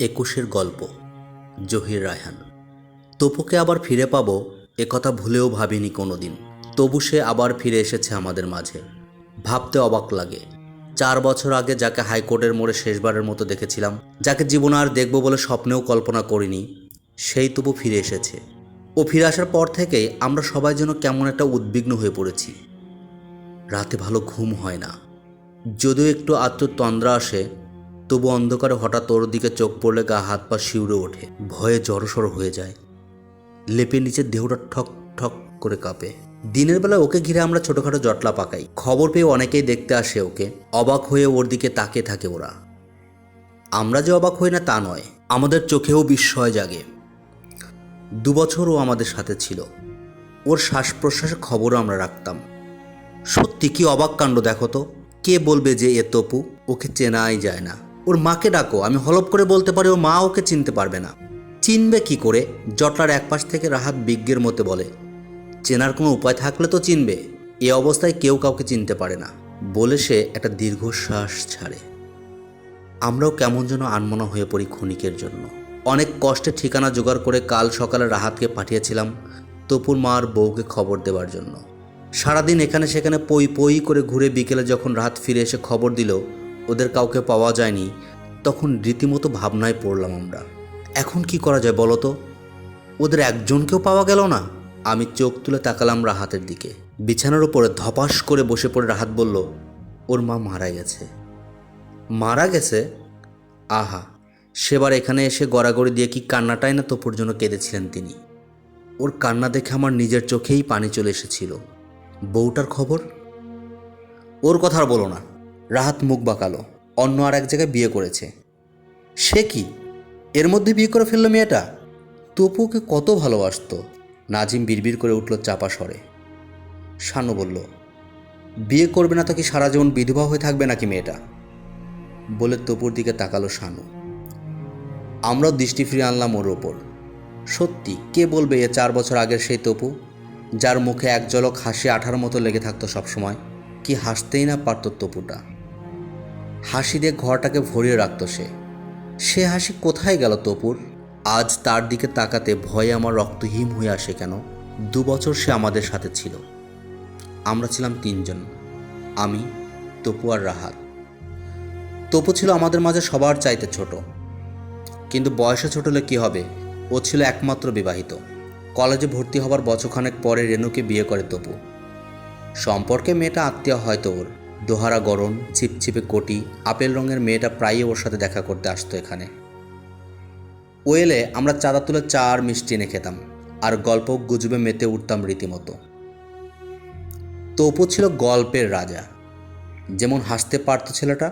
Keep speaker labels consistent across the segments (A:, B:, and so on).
A: একুশের গল্প, জহির রায়হান। তপুকে আবার ফিরে পাবো একথা ভুলেও ভাবিনি কোনোদিন। তবু সে আবার ফিরে এসেছে আমাদের মাঝে। ভাবতে অবাক লাগে। চার বছর আগে যাকে হাইকোর্টের মোড়ে শেষবারের মতো দেখেছিলাম, যাকে জীবনে আর দেখব বলে স্বপ্নেও কল্পনা করিনি, সেই তবু ফিরে এসেছে। ও ফিরে আসার পর থেকেই আমরা সবাই যেন কেমন একটা উদ্বিগ্ন হয়ে পড়েছি। রাতে ভালো ঘুম হয় না। যদিও একটু আত্মতন্দ্রা আসে তবু অন্ধকারে হঠাৎ ওর দিকে চোখ পড়লে গা, হাত পা শিউরে ওঠে। ভয়ে জড়সড় হয়ে যায়। লেপের নিচে দেহটা ঠক ঠক করে কাঁপে। দিনের বেলা ওকে ঘিরে আমরা ছোটোখাটো জটলা পাকাই। খবর পেয়ে অনেকেই দেখতে আসে ওকে। অবাক হয়ে ওর দিকে তাকিয়ে থাকে ওরা। আমরা যে অবাক হই না তা নয়। আমাদের চোখেও বিস্ময় জাগে। দুবছর ও আমাদের সাথে ছিল। ওর শ্বাস প্রশ্বাসের খবরও আমরা রাখতাম। সত্যি কি অবাক কাণ্ড দেখো তো? কে বলবে যে এ তপু? ওকে চেনাই যায় না। ওর মাকে ডাকো, আমি হলপ করে বলতে পারি, ও মা ওকে চিনতে পারবে না। চিনবে কি করে? জটলার একপাশ থেকে রাহাত বিজ্ঞের মতে বলে, চেনার কোনো উপায় থাকলে তো চিনবে, এ অবস্থায় কেউ কাউকে চিনতে পারে না, বলে সে একটা দীর্ঘশ্বাস ছাড়ে। আমরাও কেমন যেন আনমনা হয়ে পড়ি ক্ষণিকের জন্য। অনেক কষ্টে ঠিকানা জোগাড় করে কাল সকালে রাহাতকে পাঠিয়েছিলাম তপুর মার বউকে খবর দেওয়ার জন্য। সারাদিন এখানে সেখানে পই পই করে ঘুরে বিকেলে যখন রাত ফিরে এসে খবর দিল ওদের কাউকে পাওয়া যায়নি, তখন রীতিমতো ভাবনায় পড়লাম আমরা। এখন কি করা যায় বলো তো? ওদের একজনকেও পাওয়া গেল না? আমি চোখ তুলে তাকালাম রাহাতের দিকে। বিছানার উপরে ধপাস করে বসে পড়ে রাহাত বলল, ওর মা মারা গেছে। মারা গেছে? আহা, সেবার এখানে এসে গড়াগড়ি দিয়ে কি কান্নাটাই না তোপুর জন্য কেঁদেছিলেন তিনি? ওর কান্না দেখে আমার নিজের চোখেই পানি চলে এসেছিল। বউটার খবর? ওর কথা আর বলো না। রাহাত মুখ বাঁকালো, অন্য আর এক জায়গায় বিয়ে করেছে। সে কি? এর মধ্যে বিয়ে করে ফেলল মেয়েটা? তপুকে কত ভালোবাসতো। নাজিম বিড়বিড় করে উঠল চাপা স্বরে। শানু বলল, বিয়ে করবে না তো কি সারা জীবন বিধবা হয়ে থাকবে নাকি মেয়েটা? বলে তপুর দিকে তাকালো শানু। আমরাও দৃষ্টি ফিরে আনলাম ওর ওপর। সত্যি, কে বলবে এ চার বছর আগের সেই তপু, যার মুখে এক জলক হাসি আঠার মতো লেগে থাকতো সবসময়? কি হাসতেই না পারত তপুটা? হাসি দিয়ে ঘরটাকে ভরিয়ে রাখত সে। সে হাসি কোথায় গেল তপুর? আজ তার দিকে তাকাতে ভয়ে আমার রক্তহীন হয়ে আসে কেন? দু বছর সে আমাদের সাথে ছিল। আমরা ছিলাম তিনজন, আমি, তপু আর রাহাত। তপু ছিল আমাদের মাঝে সবার চাইতে ছোট। কিন্তু বয়সে ছোট হলে কী হবে? ও ছিল একমাত্র বিবাহিত। কলেজে ভর্তি হবার বছরখানেক পরে রেনুকে বিয়ে করে তপু। সম্পর্কে মেয়েটা আত্মীয় হয়তো ওর। দোহারা গরম ছিপছিপে কোটি, আপেল রঙের মেয়েটা প্রায়ই ওর সাথে দেখা করতে আসতো এখানে। ও এলে আমরা চাঁদা তুলে চা আর মিষ্টি এনে খেতাম, আর গল্প গুজবে মেতে উঠতাম রীতিমতো। তপু ছিল গল্পের রাজা। যেমন হাসতে পারতো ছেলেটা,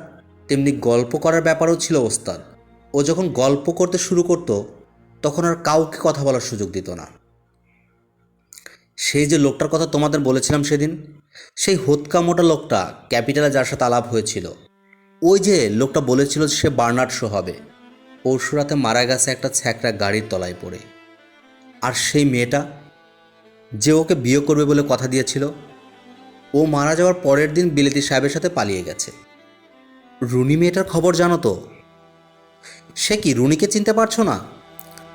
A: তেমনি গল্প করার ব্যাপারেও ছিল ওস্তাদ। ও যখন গল্প করতে শুরু করতো, তখন আর কাউকে কথা বলার সুযোগ দিত না। সেই যে লোকটার কথা তোমাদের বলেছিলাম সেদিন, সেই হোৎকা মোটা লোকটা ক্যাপিটালে যার সাথে আলাপ হয়েছিল, ওই যে লোকটা বলেছিল সে বার্নার্ড শো হবে, পরশু রাতে মারা গেছে একটা ছ্যাকরা গাড়ির তলায় পড়ে। আর সেই মেয়েটা যে ওকে বিয়ে করবে বলে কথা দিয়েছিল, ও মারা যাওয়ার পরের দিন বিলেতি সাহেবের সাথে পালিয়ে গেছে। রুনি মেয়েটার খবর জানো তো? সে কি রুনিকে চিনতে পারছ না?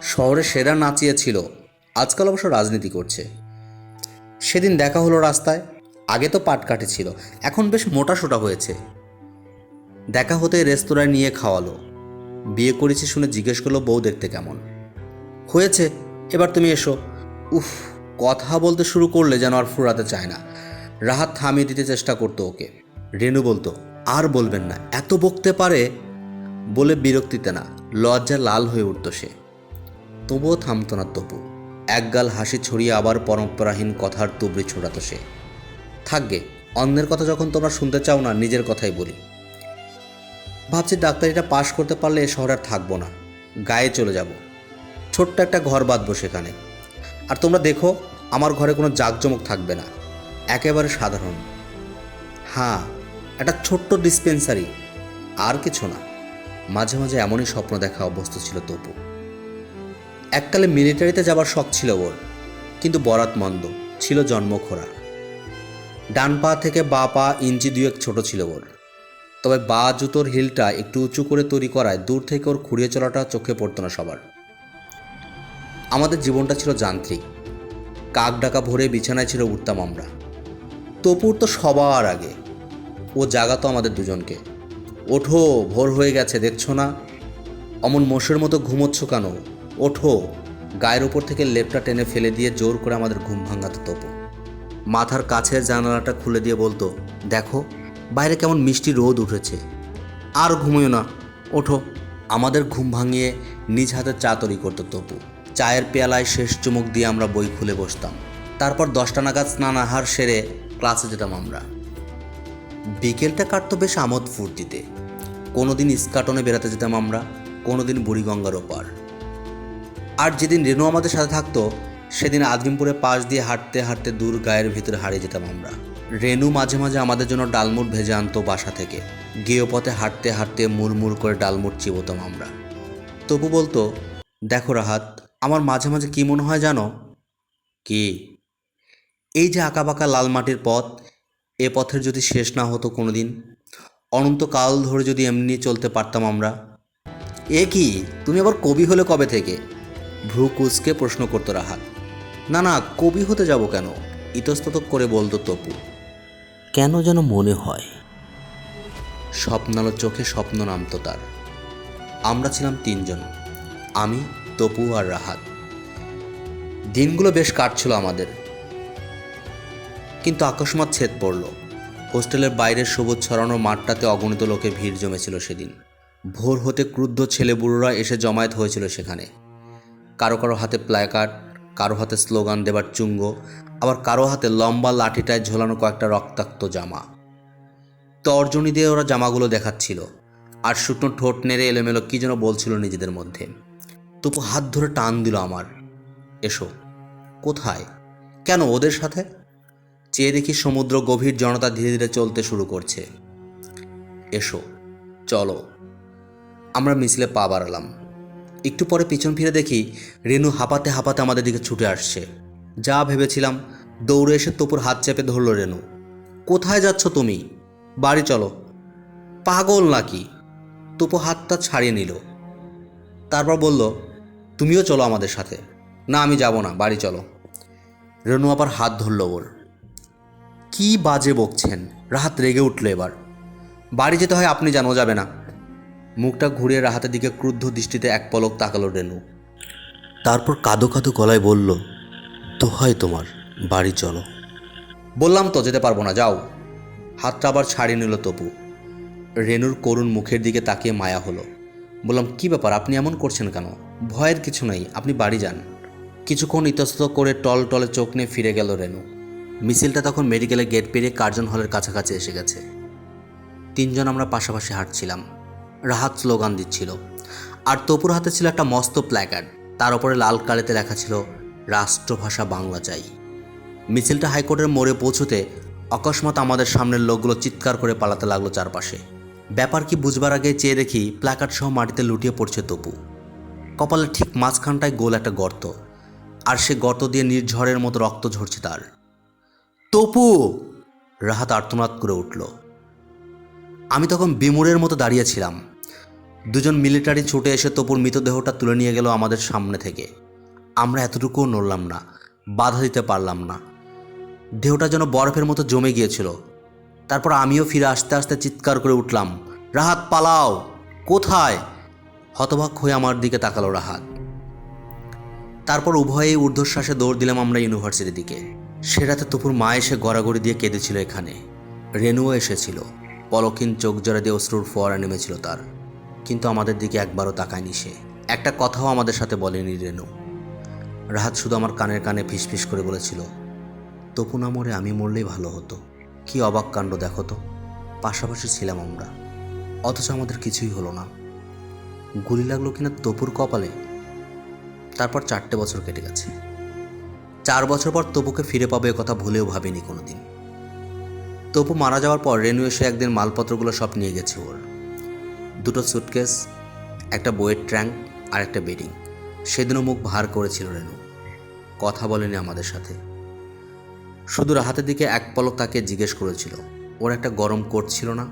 A: শহরে সেরা নাচিয়েছিল, আজকাল অবশ্য রাজনীতি করছে। সেদিন দেখা হলো রাস্তায়। আগে তো পাটকাঠি ছিল, এখন বেশ মোটা সোটা হয়েছে। দেখা হতে রেস্তোরাঁয় নিয়ে খাওয়ালো। বিয়ে করেছি শুনে জিজ্ঞেস করল, বউ দেখতে কেমন? হয়েছে, এবার তুমি এসো। উফ, কথা বলতে শুরু করলে যেন আর ফুরাতে চায় না। রাহাত থামিয়ে দিতে চেষ্টা করতো ওকে। রেনু বলতো, আর বলবেন না, এত বকতে পারে? বলে বিরক্তিতে না লজ্জা লাল হয়ে উঠত সে। তবুও থামতো না তবু একগাল হাসি ছড়িয়ে আবার পরম্পরাহীন কথার তুবড়ি ছোড়াতো সে। থাকবে, অন্যের কথা যখন তোমরা শুনতে চাও না, নিজের কথাই বলি। ভাবছি ডাক্তারিটা পাশ করতে পারলে এ শহরে আর থাকব না, গায়ে চলে যাব। ছোট্ট একটা ঘর বাঁধবো সেখানে। আর তোমরা দেখো, আমার ঘরে কোনো জাঁকজমক থাকবে না, একেবারে সাধারণ। হ্যাঁ একটা ছোট্ট ডিসপেন্সারি, আর কিছু না। মাঝে মাঝে এমনই স্বপ্ন দেখা অভ্যস্ত ছিল তপু। এককালে মিলিটারিতে যাবার শখ ছিল ওর, কিন্তু বরাত মন্দ, ছিল জন্মখোরা ডান পা থেকে বা পা ইঞ্চি দুয়েক ছোট ছিল ওর। তবে বা জুতোর হিলটা একটু উঁচু করে তৈরি করায় দূর থেকে ওর খুঁড়িয়ে চলাটা চোখে পড়তো না সবার। আমাদের জীবনটা ছিল যান্ত্রিক। কাক ডাকা ভরে বিছানায় ছিল উঠতাম আমরা। তপুর তো সবার আগে। ও জাগাতো আমাদের দুজনকে। ওঠো, ভোর হয়ে গেছে, দেখছ না? অমন মোষের মতো ঘুমোচ্ছ কেন? ওঠো, গায়ের ওপর থেকে লেপটা টেনে ফেলে দিয়ে জোর করে আমাদের ঘুম ভাঙাতে তপু। মাথার কাছের জানালাটা খুলে দিয়ে বলতো, দেখো, বাইরে কেমন মিষ্টি রোদ উঠেছে। আর ঘুমিও না। ওঠো। আমাদের ঘুম ভাঙিয়ে নিজ হাতে চা তৈরি করতো তপু। চায়ের পেয়ালায় শেষ চুমুক দিয়ে আমরা বই খুলে বসতাম। তারপর দশটা নাগাদ স্নান আহার সেরে ক্লাসে যেতাম আমরা। বিকেলটা কাটতো বেশ আমোদ ফুর্তিতে কোনো দিন ইস্কাটনে বেড়াতে যেতাম আমরা কোনো দিন বুড়িগঙ্গার ওপার। আর যেদিন রেনু আমাদের সাথে থাকতো, সেদিন আদিমপুরে পাশ দিয়ে হাঁটতে হাঁটতে দূর গায়ের ভিতরে হারিয়ে যেতাম আমরা। রেনু মাঝে মাঝে আমাদের জন্য ডালমুট ভেজে আনতো বাসা থেকে। গিয়ে পথে হাঁটতে হাঁটতে মুড়মুড় করে ডালমুট চিবোতাম আমরা। তবু বলতো, দেখো রাহাত, আমার মাঝে মাঝে কী মনে হয় জানো? কি? এই যে আঁকাবাঁকা লাল মাটির পথ, এ পথের যদি শেষ না হতো কোনো দিন অনন্তকাল ধরে যদি এমনি চলতে পারতাম আমরা? এ কি? তুমি আবার কবি হলে কবে থেকে? ভ্রু কুচকে প্রশ্ন করতো রাহাত। না না কবি হতে যাব কেন? ইতস্তত করে বলতো তপু। কেন যেন মনে হয়? স্বপ্নালো চোখে স্বপ্ন নামতো তার। আমরা ছিলাম তিনজন আমি তপু আর রাহাত। দিনগুলো বেশ কাটছিল আমাদের। কিন্তু আকস্মাত ছেদ পড়ল। হোস্টেলের বাইরের সবুজ ছড়ানো মাঠটাতে অগণিত লোকে ভিড় জমেছিল সেদিন। ভোর হতে ক্রুদ্ধ ছেলেবুড়োরা এসে জমায়েত হয়েছিল সেখানে। কারও কারও হাতে প্ল্যাকার্ড, কারও হাতে স্লোগান দেবার চুঙ্গ, আবার কারও হাতে লম্বা লাঠিটায় ঝোলানো কয়েকটা রক্তাক্ত জামা। তর্জনী দিয়ে ওরা জামাগুলো দেখাচ্ছিল, আর শুকনো ঠোঁট নেড়ে এলোমেলো কী যেন বলছিল নিজেদের মধ্যে। তবু হাত ধরে টান দিল আমার, এসো, কোথায়? কেন ওদের সাথে? চেয়ে দেখি সমুদ্র গভীর জনতা ধীরে ধীরে চলতে শুরু করছে। এসো, চলো। আমরা মিছিলে পা বাড়ালাম। একটু পরে পিছন ফিরে দেখি রেনু হাঁপাতে হাঁপাতে আমাদের দিকে ছুটে আসছে। যা ভেবেছিলাম, দৌড়ে এসে তপুর হাত চেপে ধরলো রেনু। কোথায় যাচ্ছ তুমি? বাড়ি চলো। পাগল নাকি? তপু হাতটা ছাড়িয়ে নিল। তারপর বলল, তুমিও চলো আমাদের সাথে। না, আমি যাব না, বাড়ি চলো। রেনু আবার হাত ধরল ওর। কি বাজে বকছেন? রাহাত রেগে উঠল এবার। বাড়ি যেতে হয়, আপনি জানো, যাবে না। মুখটা ঘুরিয়ে রাহাতের দিকে ক্রুদ্ধ দৃষ্টিতে এক পলক তাকালো রেনু। তারপর কাদো কাদো গলায় বলল তো হয় তোমার, বাড়ি চলো। বললাম তো, যেতে পারব না, যাও। হাতটা আবার ছাড়িয়ে নিল তপু। রেনুর করুণ মুখের দিকে তাকিয়ে মায়া হলো। বললাম, কি ব্যাপার, আপনি এমন করছেন কেন? ভয়ের কিছু নেই, আপনি বাড়ি যান। কিছুক্ষণ ইতস্তত করে টল টলে চোখ নিয়ে ফিরে গেল রেনু। মিছিলটা তখন মেডিকেলের গেট পেরিয়ে কার্জন হলের কাছাকাছি এসে গেছে। তিনজন আমরা পাশাপাশি হাঁটছিলাম। রাহাত স্লোগান দিচ্ছিল। আর তপুর হাতে ছিল একটা মস্ত প্ল্যাকার্ড তার উপরে লাল কালেতে লেখা ছিল, রাষ্ট্রভাষা বাংলা চাই। মিছিলটা হাইকোর্টের মোড়ে পৌঁছতে অকস্মাৎ আমাদের সামনের লোকগুলো চিৎকার করে পালাতে লাগল চারপাশে। ব্যাপার কি বুঝবার আগে চেয়ে দেখি প্ল্যাকার্ড সহ মাটিতে লুটিয়ে পড়ছে তপু। কপালের ঠিক মাঝখানটায় গোল একটা গর্ত, আর সে গর্ত দিয়ে নির্ঝরের মতো রক্ত ঝরছে তার। তপু! রাহাত আর্তনাদ করে উঠল। আমি তখন বিমুরের মতো দাঁড়িয়েছিলাম দুজন মিলিটারি ছুটে এসে তপুর মৃতদেহটা তুলে নিয়ে গেল আমাদের সামনে থেকে। আমরা এতটুকুও নড়লাম না, বাধা দিতে পারলাম না। দেহটা যেন বরফের মতো জমে গিয়েছিল। তারপর আমিও ফিরে আস্তে আস্তে চিৎকার করে উঠলাম, রাহাত, পালাও! কোথায়? হতবাক হয়ে আমার দিকে তাকালো রাহাত। তারপর উভয়েই ঊর্ধ্বশ্বাসে দৌড় দিলাম আমরা ইউনিভার্সিটির দিকে। সে রাতে তপুর মা এসে গড়াগড়ি দিয়ে কেঁদেছিল এখানে। রেনুও এসেছিল। পলকিন চোখ জোড়া দিয়ে অশ্রুর ফোয়ারা নেমেছিল তার। কিন্তু আমাদের দিকে একবারও তাকায়নি সে। একটা কথাও আমাদের সাথে বলেনি রেনু। রাহাত শুধু আমার কানের কানে ফিসফিস করে বলেছিল, তপু না মরে আমি মরলেই ভালো হতো। কি অবাক কাণ্ড দেখো তো। পাশাপাশি ছিলাম আমরা। অথচ আমাদের কিছুই হলো না। গুলি লাগল কিনা তপুর কপালে? তারপর চারটে বছর কেটে গেছে। চার বছর পর তপুকে ফিরে পাবে কথা ভুলেও ভাবিনি কোনোদিন। তপু মারা যাওয়ার পর রেনু এসে একদিন মালপত্রগুলো সব নিয়ে গেছে ওর। দুটো সুটকেস একটা বইয়ের ট্র্যাঙ্ক আর একটা বেডিং সেদিনও মুখ ভার করেছিল রেনু। কথা বলেনি আমাদের সাথে। শুধু রাহাতের দিকে এক পলক তাকে জিজ্ঞেস করেছিল, ওর একটা গরম কোট ছিল না?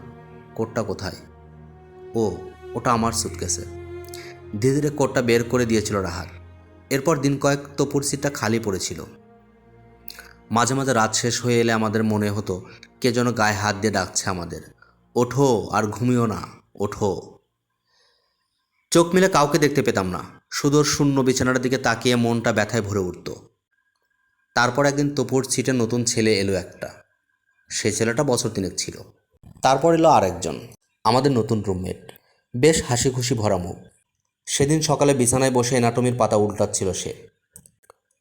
A: কোটটা কোথায়? ও, ওটা আমার সুটকেসে ধীরে ধীরে কোটটা বের করে দিয়েছিল রাহাত এরপর দিন কয়েক তপুর সিটটা খালি পড়েছিল। মাঝে মাঝে রাত শেষ হয়ে এলে আমাদের মনে হতো, কে যেন গায়ে হাত দিয়ে ডাকছে আমাদের। ওঠো আর ঘুমিও না। ওঠো। চোখ মিলে কাউকে দেখতে পেতাম না। ওর শূন্য বিছানার দিকে তাকিয়ে মনটা ব্যথায় ভরে উঠত। তারপর একদিন তপুর ছিটে নতুন ছেলে এলো একটা। সে ছেলেটা বছর তিনেক ছিল। তারপর এলো আরেকজন, আমাদের নতুন রুমমেট। বেশ হাসি খুশি ভরা মুখ। সেদিন সকালে বিছানায় বসে এনাটমির পাতা উল্টাচ্ছিল সে।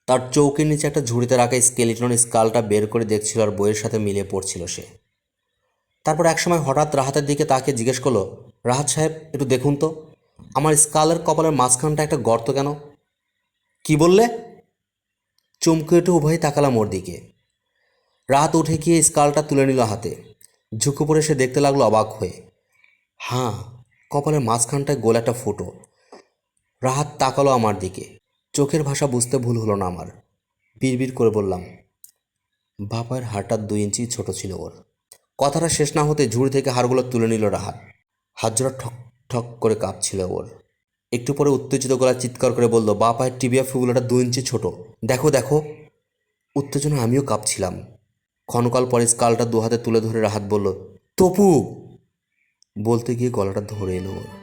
A: তার চৌকির নিচে একটা ঝুড়িতে রাখা স্কেলিটন স্কালটা বের করে দেখছিল আর বইয়ের সাথে মিলিয়ে পড়ছিল সে। তারপর একসময় হঠাৎ রাহাতের দিকে তাকে জিজ্ঞেস করল রাহাত সাহেব, একটু দেখুন তো। আমার স্কালের কপালের মাঝখানটা একটা গর্ত কেন? কি বললে? চমকে উঠে উভয়ই তাকালাম ওর দিকে। রাত উঠে গিয়ে স্কালটা তুলে নিল হাতে। ঝুঁকে পড়ে সে দেখতে লাগল অবাক হয়ে। হ্যাঁ কপালের মাঝখানটায় গোল একটা ফুটো। রাহাত তাকালো আমার দিকে। চোখের ভাষা বুঝতে ভুল হলো না আমার। বিড়বিড় করে বললাম বাপায়ের হাড়টা দুই ইঞ্চি ছোট ছিল ওর। কথাটা শেষ না হতে ঝুড়ি থেকে হাড়গুলো তুলে নিল রাহাত। হাত জোড়া ঠক ঠক করে কাঁপছিল ওর। একটু পরে উত্তেজিত গলা চিৎকার করে বলল, বা পায়ের টিবিয়া ফুগুলোটা দু ইঞ্চি ছোট। দেখো দেখো। উত্তেজনা আমিও কাঁপছিলাম। ক্ষণকাল পরে স্কালটা দু হাতে তুলে ধরে রাহাত বলল, তপু! বলতে গিয়ে গলাটা ধরে এলো ওর।